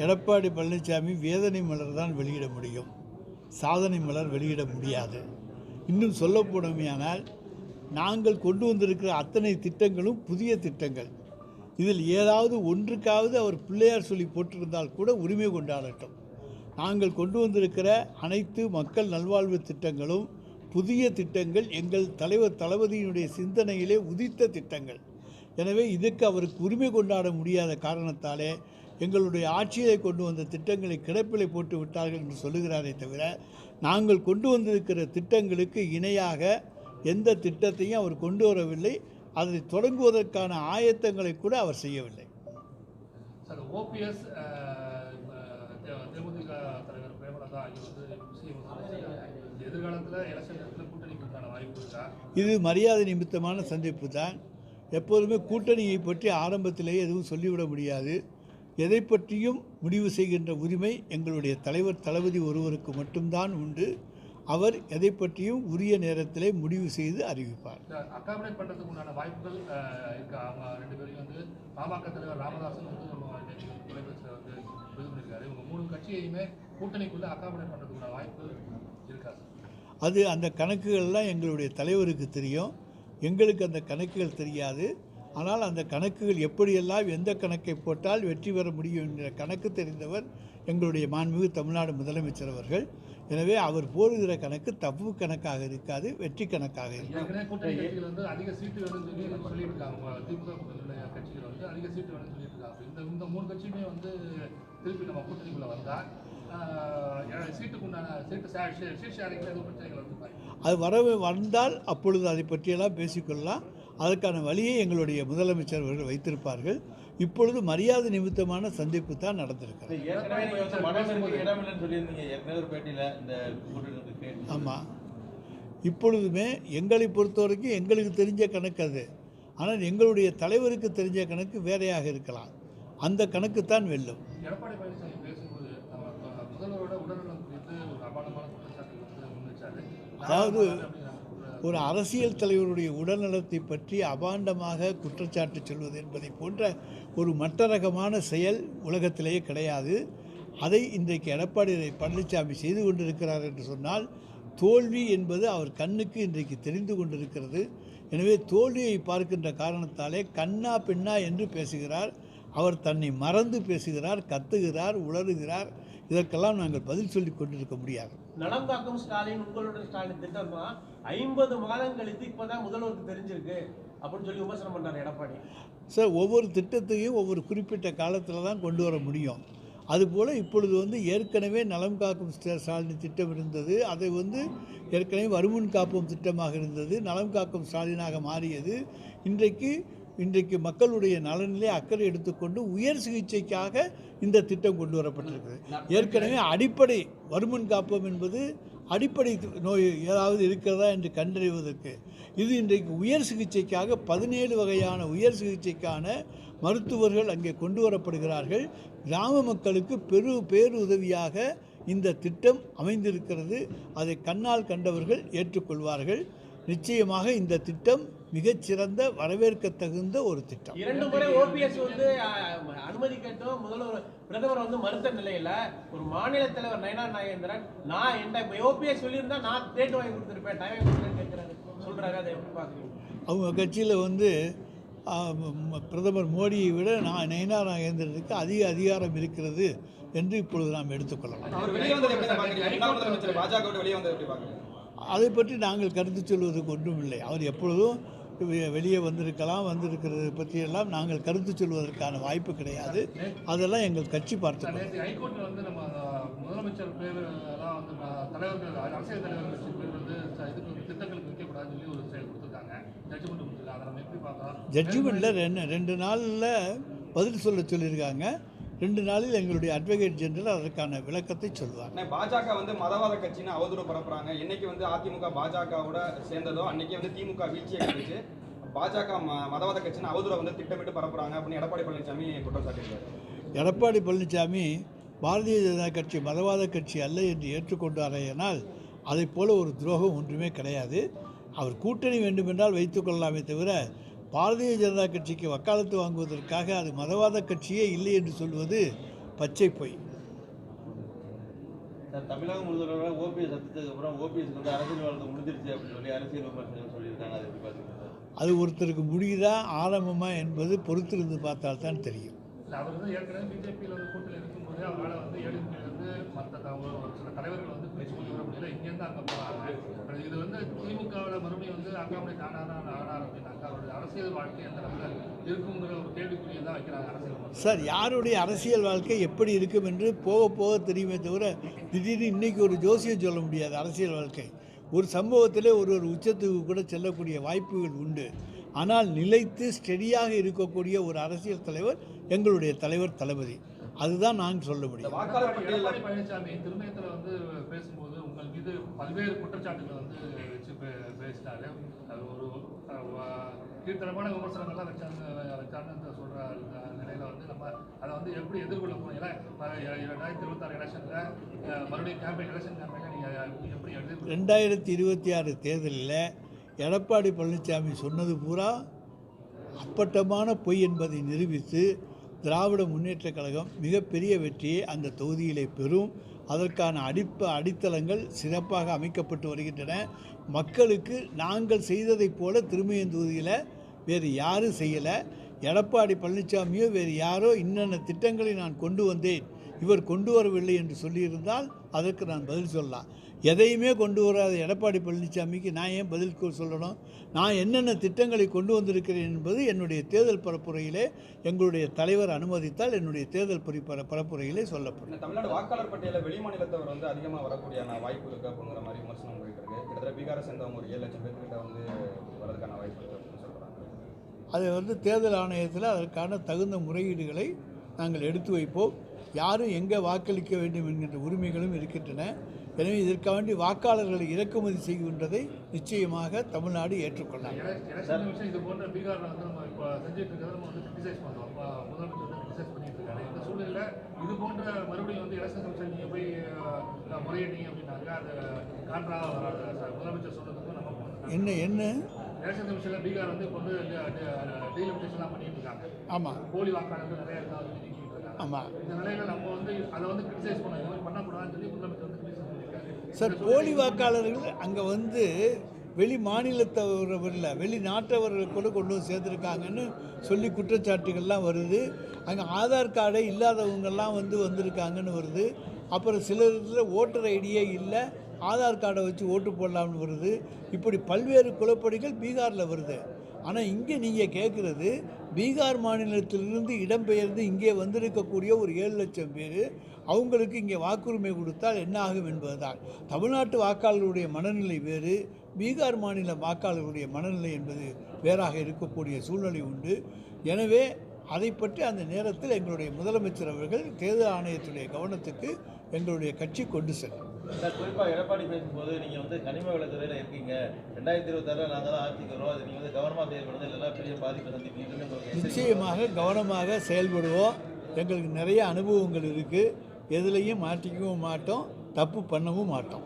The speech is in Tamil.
எடப்பாடி பழனிசாமி வேதனை மலர் தான் வெளியிட முடியும். சாதனை மலர் வெளியிட முடியாது. இன்னும் சொல்லப்போனமையானால் நாங்கள் கொண்டு வந்திருக்கிற அத்தனை திட்டங்களும் புதிய திட்டங்கள். இதில் ஏதாவது ஒன்றுக்காவது அவர் பிள்ளையார் சொல்லி போட்டிருந்தால் கூட உரிமை கொண்டாடட்டும். நாங்கள் கொண்டு வந்திருக்கிற அனைத்து மக்கள் நல்வாழ்வு திட்டங்களும் புதிய திட்டங்கள் எங்கள் தலைவர் தளபதியினுடைய சிந்தனையிலே உதித்த திட்டங்கள். எனவே இதுக்கு அவருக்கு உரிமை கொண்டாட முடியாத காரணத்தாலே எங்களுடைய ஆட்சியை கொண்டு வந்த திட்டங்களை கிடப்பிலை போட்டு விட்டார்கள் என்று சொல்லுகிறாரே தவிர நாங்கள் கொண்டு வந்திருக்கிற திட்டங்களுக்கு இணையாக எந்த திட்டத்தையும் அவர் கொண்டு வரவில்லை. அதை தொடங்குவதற்கான ஆயத்தங்களை கூட அவர் செய்யவில்லை. சார் ஓபிஎஸ் தேமுதிக தலைவர் பிரேமலதா எதிர்காலத்தில் எலெக்ஷன் கூட்டணிக்கான வாய்ப்பு இது மரியாதை நிமித்தமான சந்திப்பு தான். எப்போதுமே கூட்டணியை பற்றி ஆரம்பத்திலேயே எதுவும் சொல்லிவிட முடியாது. எதை பற்றியும் முடிவு செய்கின்ற உரிமை எங்களுடைய தலைவர் தளபதி ஒருவருக்கு மட்டும்தான் உண்டு. அவர் எதை பற்றியும் உரிய நேரத்திலே முடிவு செய்து அறிவிப்பார். அக்காமடேட் பண்ணுறதுக்கு உண்டான வாய்ப்புகள் இருக்கா? அவங்க ரெண்டு பேரையும் வந்து பாமக தலைவர் ராமதாசன் வந்து நம்ம இன்னைக்கு தொலைபேசியில் வந்து இது பண்ணியிருக்காரு இவங்க மூணு கட்சியையுமே கூட்டணிக்குள்ளே அக்காமடேட் பண்ணுறதுக்குண்டான வாய்ப்பு இருக்கா அது அந்த கணக்குகள்லாம் எங்களுடைய தலைவருக்கு தெரியும். எங்களுக்கு அந்த கணக்குகள் தெரியாது. ஆனால் அந்த கணக்குகள் எப்படியெல்லாம் எந்த கணக்கை போட்டால் வெற்றி பெற முடியும் என்ற கணக்கு தெரிந்தவர் எங்களுடைய மாண்புமிகு தமிழ்நாடு முதலமைச்சர் அவர்கள். எனவே அவர் போடுகிற கணக்கு தப்பு கணக்காக இருக்காது வெற்றி கணக்காக இருக்கும். அது வர வந்தால் அப்பொழுது அதை பற்றியெல்லாம் பேசிக்கொள்ளலாம். அதற்கான வழியை எங்களுடைய முதலமைச்சர் அவர்கள் வைத்திருப்பார்கள். இப்பொழுது மரியாதை நிமித்தமான சந்திப்பு தான் நடந்திருக்கிறது. ஆமாம் இப்பொழுதுமே எங்களை பொறுத்தவரைக்கும் எங்களுக்கு தெரிஞ்ச கணக்கு அது. ஆனால் எங்களுடைய தலைவருக்கு தெரிஞ்ச கணக்கு வேறையாக இருக்கலாம். அந்த கணக்கு தான் வெல்லும். அதாவது ஒரு அரசியல் தலைவருடைய உடல்நலத்தை பற்றி அபாண்டமாக குற்றச்சாட்டு சொல்வது என்பதை போன்ற ஒரு மட்டரகமான செயல் உலகத்திலேயே கிடையாது. அதை இன்றைக்கு எடப்பாடி பழனிசாமி செய்து கொண்டிருக்கிறார் என்று சொன்னால் தோல்வி என்பது அவர் கண்ணுக்கு இன்றைக்கு தெரிந்து கொண்டிருக்கிறது. எனவே தோல்வியை பார்க்கின்ற காரணத்தாலே கண்ணா பின்னா என்று பேசுகிறார். அவர் தன்னை மறந்து பேசுகிறார் கத்துகிறார் உளறுகிறார். இதற்கெல்லாம் நாங்கள் பதில் சொல்லிக் கொண்டிருக்க முடியாது. நலம் காக்கும் ஸ்டாலின் உங்களுடைய ஸ்டாலின் திட்டம்? தான் ஐம்பது மாதம் கழித்து இப்போதான் முதல்வருக்கு தெரிஞ்சிருக்கு அப்படின்னு சொல்லி விமர்சனம் பண்ணார் எடப்பாடி. சார் ஒவ்வொரு திட்டத்தையும் ஒவ்வொரு குறிப்பிட்ட காலத்தில் தான் கொண்டு வர முடியும். அதுபோல் இப்பொழுது வந்து ஏற்கனவே நலம் காக்கும் ஸ்டாலின் திட்டம் இருந்தது. அதை வந்து ஏற்கனவே வருமுன் காப்போம் திட்டமாக இருந்தது. நலம் காக்கும் ஸ்டாலினாக மாறியது. இன்றைக்கு இன்றைக்கு மக்களுடைய நலனிலே அக்கறை எடுத்துக்கொண்டு உயர் சிகிச்சைக்காக இந்த திட்டம் கொண்டு வரப்பட்டிருக்கிறது. ஏற்கனவே அடிப்படை வருமன் காப்போம் என்பது அடிப்படை நோய் ஏதாவது இருக்கிறதா என்று கண்டறிவதற்கு இது இன்றைக்கு உயர் சிகிச்சைக்காக பதினேழு வகையான உயர் சிகிச்சைக்கான மருத்துவர்கள் அங்கே கொண்டு வரப்படுகிறார்கள். கிராம மக்களுக்கு பெரு பேருதவியாக இந்த திட்டம் அமைந்திருக்கிறது. அதை கண்ணால் கண்டவர்கள் ஏற்றுக்கொள்வார்கள். நிச்சயமாக இந்த திட்டம் மிகச்சிறந்த வரவேற்க தகுந்த ஒரு திட்டம். இரண்டு முறை ஓபிஎஸ் வந்து அனுமதி கேட்டும் முதல்வர் பிரதமர் வந்து மறுத்த நிலையில ஒரு மாநில தலைவர் நயனா நாகேந்திரன் நான் என்ன ஓபிஎஸ் சொல்லியிருந்தா நான் டேட் வாங்கி கொடுத்துருப்பேன் டைம் வாங்கி சொல்றாரு அதை எப்படி பாக்குறீங்க அவங்க கட்சியில் வந்து பிரதமர் மோடியை விட நான் நயனா நாகேந்திரனுக்கு அதிக அதிகாரம் இருக்கிறது என்று இப்பொழுது நாம் எடுத்துக்கொள்ளலாம் அதை பற்றி நாங்கள் கருத்து சொல்வதற்கு ஒன்றுமில்லை. அவர் எப்பொழுதும் வெளியே வந்திருக்கலாம் வந்திருக்கிறது பற்றியெல்லாம் நாங்கள் கருத்து சொல்வதற்கான வாய்ப்பு கிடையாது. அதெல்லாம் எங்கள் கட்சி பார்த்துக்கொள்ளும் நேற்று ஹைகோர்ட்ல வந்து நம்ம அஹ், முதலமைச்சர் பேர் எல்லாம் வந்து அஹ், தலைவர்கள் அரசியல் தலைவர்கள் கட்சி பேர் வந்து ச- இதுக்கு வந்து திட்டங்களுக்கு வைக்கக்கூடாதுன்னு சொல்லி ஒரு செயல் கொடுத்துருக்காங்க. ஜட்ஜ்மெண்ட் கொடுத்துருக்காங்க அதை நம்ம எப்படி பார்க்கலாம்? ஜட்ஜ்மெண்ட்டில் ரெண்டு ரெண்டு நாளில் பதில் சொல்ல சொல்லியிருக்காங்க. ரெண்டு நாளில் எங்களுடைய அட்வொகேட் ஜெனரல் அதற்கான விளக்கத்தை சொல்வார். பாஜக வந்து மதவாத கட்சின்னு அவதூறு பரப்புறாங்க. என்னைக்கு வந்து அதிமுக பாஜகவோட சேர்ந்ததோ அன்னைக்கு வந்து திமுக வீழ்ச்சியை கண்டுச்சு பாஜக மதவாத கட்சின்னு அவதூறை வந்து திட்டமிட்டு பரப்புறாங்க அப்படின்னு எடப்பாடி பழனிசாமி குற்றம் சாட்டியிருக்காரு. எடப்பாடி பழனிசாமி பாரதிய ஜனதா கட்சி மதவாத கட்சி அல்ல என்று ஏற்றுக்கொண்டாரேயானால் அதைப் போல ஒரு துரோகம் ஒன்றுமே கிடையாது. அவர் கூட்டணி வேண்டுமென்றால் வைத்துக்கொள்ளலாமே தவிர பாரதிய ஜனதா கட்சிக்கு வக்காலத்து வாங்குவதற்காக அது மதவாத கட்சியே இல்லை என்று சொல்வது பச்சை பொய். தமிழகம் முழுவதும் ஓபிஎஸ் சத்தத்துக்கு அப்புறம் ஓபிஎஸ்க்கு வந்து அரசியல் வாழ்க்கை முடிஞ்சிருச்சு அப்படின்னு சொல்லி அரசியல் விமர்சனம் சொல்லியிருக்காங்க. அதை எப்படி அது ஒருத்தருக்கு முடியுதா ஆரம்பமா என்பது பொறுத்திருந்து பார்த்தால் தான் தெரியும் அவர் வந்து ஏற்கனவே பிஜேபியில் வந்து கூட்டத்தில் இருக்கும்போதே அவரால் வந்து இருந்து மற்ற ஒரு சில தலைவர்கள் முடியல இங்கேருந்து அங்கே போகிறாங்க இது வந்து திமுகவில் மறுபடியும் வந்து அங்காமணி தானாக ஆனார் அப்படின்னாக்கா அவருடைய அரசியல் வாழ்க்கை அந்த அளவில் இருக்குங்கிற ஒரு கேள்விக்குறியை தான் வைக்கிறாங்க அரசியல். சார் யாருடைய அரசியல் வாழ்க்கை எப்படி இருக்கும் என்று போக போக தெரியுமே தவிர திடீர்னு இன்னைக்கு ஒரு ஜோசியம் சொல்ல முடியாது அரசியல் வாழ்க்கை. ஒரு சம்பவத்திலே ஒரு ஒரு உச்சத்துக்கு கூட செல்லக்கூடிய வாய்ப்புகள் உண்டு. ஆனால் நிலைத்து ஸ்டெடியாக இருக்கக்கூடிய ஒரு அரசியல் தலைவர் எங்களுடைய தலைவர் தளபதி. அதுதான் நான் சொல்ல முடியும். பல்வேறு குற்றச்சாட்டுகளை வந்து வச்சு பேசினாரு அது ஒரு அஹ், கீழ்த்தரமான விமர்சனங்கள்லாம் வச்சாங்க வச்சாங்கன்னு சொல்கிற நிலையில் வந்து நம்ம அதை வந்து எப்படி எதிர்கொள்ள போறோம் ஏன்னா ரெண்டாயிரத்தி இருபத்தாறு எலெக்ஷனில் மறுபடியும் கேம்பெயின் எலெக்ஷன் கேம்பெயினில் நீங்கள் எப்படி எதிர்கொள்ள ரெண்டாயிரத்தி இருபத்தி ஆறு தேர்தலில் எடப்பாடி பழனிசாமி சொன்னது பூரா அப்பட்டமான பொய் என்பதை நிரூபித்து திராவிட முன்னேற்றக் கழகம் மிகப்பெரிய வெற்றியை அந்த தொகுதியிலே பெறும். அதற்கான அடிப்ப அடித்தளங்கள் சிறப்பாக அமைக்கப்பட்டு வருகின்றன. மக்களுக்கு நாங்கள் செய்ததைப் போல திருமையந்தூதியில் வேறு யாரும் செய்யலை. எடப்பாடி பழனிசாமியோ வேறு யாரோ இன்னென்ன திட்டங்களை நான் கொண்டு வந்தேன் இவர் கொண்டு வரவில்லை என்று சொல்லியிருந்தால் அதற்கு நான் பதில் சொல்லலாம் எதையுமே கொண்டு வராத எடப்பாடி பழனிசாமிக்கு நான் ஏன் பதில் சொல்லணும்? நான் என்னென்ன திட்டங்களை கொண்டு வந்திருக்கிறேன் என்பது என்னுடைய தேர்தல் பரப்புரையிலே எங்களுடைய தலைவர் அனுமதித்தால் என்னுடைய தேர்தல் பரிப்பர பரப்புரையிலே சொல்லப்படும். தமிழ்நாடு வாக்காளர் பட்டியலில் வெளிமாநிலத்தவர் வந்து அதிகமாக வரக்கூடியான வாய்ப்பு இருக்கு அப்படிங்கிற மாதிரி விமர்சனம் போயிட்டு இருக்கு. கிட்டத்தட்ட பீகாரை சேர்ந்தவங்க ஒரு ஏழு லட்சம் பேர்கிட்ட வந்து வரதுக்கான வாய்ப்பு இருக்கு அப்படின்னு சொல்றாங்க. அது வந்து தேர்தல் ஆணையத்தில் அதற்கான தகுந்த முறையீடுகளை நாங்கள் எடுத்து வைப்போம். யாரும் எங்கே வாக்களிக்க வேண்டும் என்கின்ற உரிமைகளும் இருக்கின்றன. எனவே இதற்காக வேண்டி வாக்காளர்களை இறக்குமதி செய்கின்றதை நிச்சயமாக தமிழ்நாடு போகணும். என்ன என்ன? எலெக்ஷன் கமிஷனில் பீகார் வந்து வந்து டீலிமிட்டேஷன்லாம் பண்ணிட்டு இருக்காங்க ஆமாம் போலி வாக்காளர்கள் நிறைய இருக்காங்க ஆமாம் இந்த நிலையில நம்ம வந்து அதை வந்து கிரிட்டிசைஸ் பண்ண இது பண்ணக்கூடாதுன்னு சொல்லி முதலமைச்சர் வந்து கிரிட்டிசைஸ் சார் போலி வாக்காளர்கள் அங்கே வந்து வெளி மாநிலத்தவர் இல்லை வெளிநாட்டவர்கள் கூட கொண்டு வந்து சேர்த்துருக்காங்கன்னு சொல்லி குற்றச்சாட்டுகள்லாம் வருது. அங்கே ஆதார் கார்டே இல்லாதவங்கெல்லாம் வந்து வந்திருக்காங்கன்னு வருது. அப்புறம் சிலர் இதில் ஓட்டர் ஐடியே இல்லை. ஆதார் கார்டை வச்சு ஓட்டு போடலாம்னு வருது. இப்படி பல்வேறு குலப்படிகள் பீகாரில் வருது. ஆனால் இங்கே நீங்கள் கேட்குறது பீகார் மாநிலத்திலிருந்து இடம்பெயர்ந்து இங்கே வந்திருக்கக்கூடிய ஒரு ஏழு லட்சம் பேர் அவங்களுக்கு இங்கே வாக்குரிமை கொடுத்தால் என்ன ஆகும் என்பதுதான். தமிழ்நாட்டு வாக்காளர்களுடைய மனநிலை வேறு பீகார் மாநில வாக்காளர்களுடைய மனநிலை என்பது வேறாக இருக்கக்கூடிய சூழ்நிலை உண்டு. எனவே அதை பற்றி அந்த நேரத்தில் எங்களுடைய முதலமைச்சர் அவர்கள் தேர்தல் ஆணையத்துடைய கவனத்துக்கு எங்களுடைய கட்சி கொண்டு செல்லும். சார் குறிப்பாக எடப்பாடி பேசும்போது நீங்கள் வந்து கனிம வளத்துறையில் இருக்கீங்க. ரெண்டாயிரத்தி இருபத்தாறில் நாங்கள் தான் ஆட்சிக்கு வரோம் அது நீங்கள் வந்து கவனமாக செயல்படுறது இல்லைன்னா பெரிய பாதிப்பை சந்திப்பீங்கன்னு நிச்சயமாக கவனமாக செயல்படுவோம். எங்களுக்கு நிறைய அனுபவங்கள் இருக்குது எதுலேயும் மாட்டிக்கவும் மாட்டோம். தப்பு பண்ணவும் மாட்டோம்.